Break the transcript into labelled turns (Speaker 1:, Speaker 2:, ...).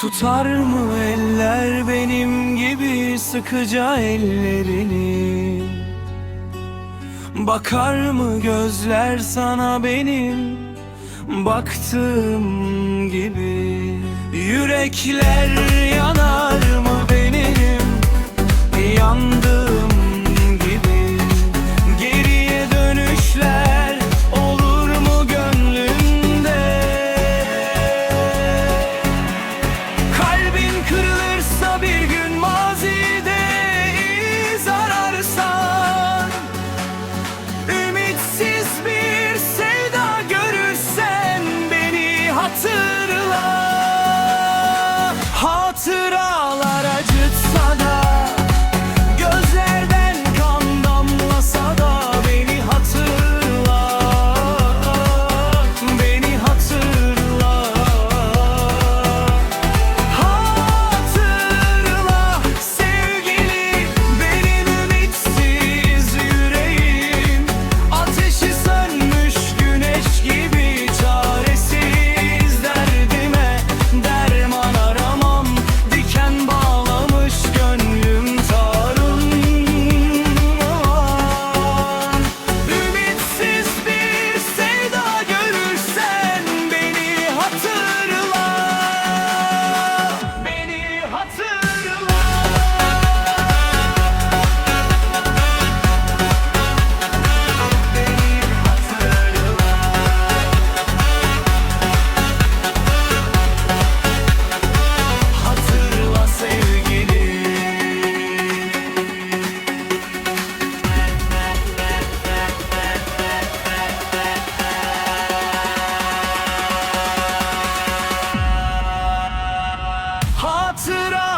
Speaker 1: Tutar mı eller benim gibi sıkıca ellerini? Bakar mı gözler sana benim baktığım gibi? Yürekler hatıra